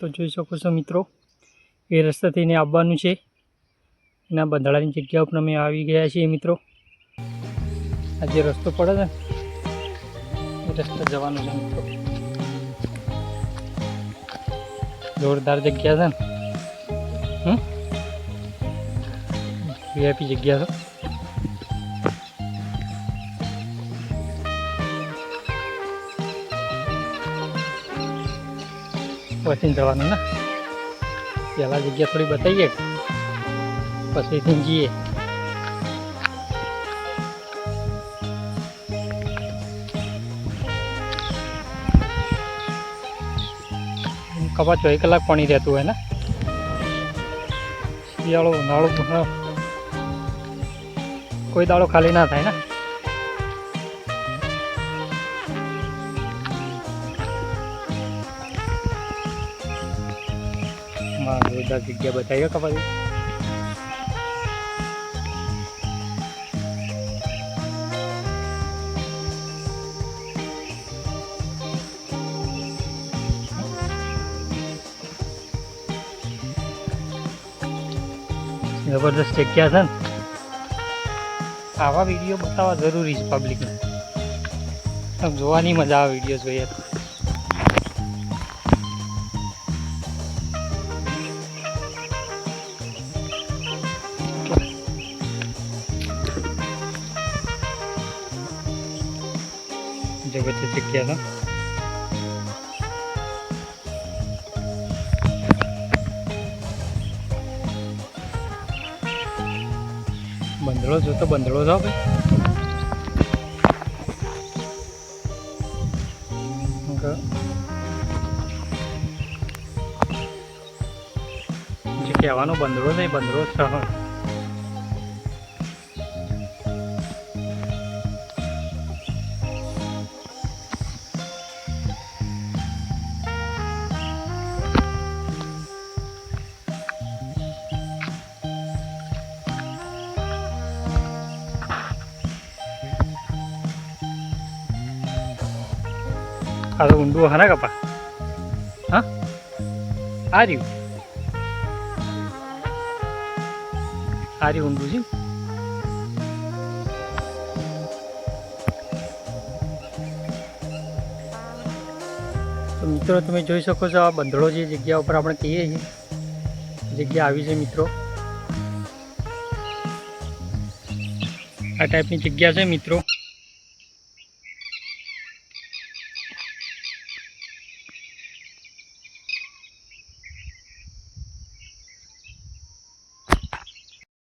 તો જોઈ શકો છો મિત્રો, એ રસ્તા થઈને આવવાનું છે. એના બંધાળાની જગ્યા ઉપર અમે આવી ગયા છીએ મિત્રો. આ જે રસ્તો પડે છે ને, એ રસ્તો જવાનું છે મિત્રો. જોરદાર જગ્યા છે ને. હમ? વીઆઈપી જગ્યા છે. પછી જવાનું ને? પહેલાં જગ્યા થોડી બતાવીએ. પછીથી જઈએ. કપાસ ચોવીસ કલાક પાણી રહેતું હોય ને? શિયાળો, ઉનાળો. કોઈ દાડો ખાલી ના થાય ને? માં જોરદાર જગ્યા બતાવી ખબર જબરદસ્ત જગ્યા છે ને. આવા વીડિયો બતાવવા જરૂરી છે પબ્લિકને જોવાની મજા આવે વીડિયો જોઈએ તો. જબરદસ્ત જગ્યા છે બંધળો જોતો બંધળો છો ભાઈ. જે કહેવાનો બંધળો નહીં બંધળો છે આ તો ઊંડું હા ને કપા હા આ રહ્યું આ રહ્યું ઊંડું છે મિત્રો, તમે જોઈ શકો છો આ બંધળો જે જગ્યા ઉપર આપણે કહીએ છીએ. જગ્યા આવી છે મિત્રો. આ ટાઈપની જગ્યા છે મિત્રો.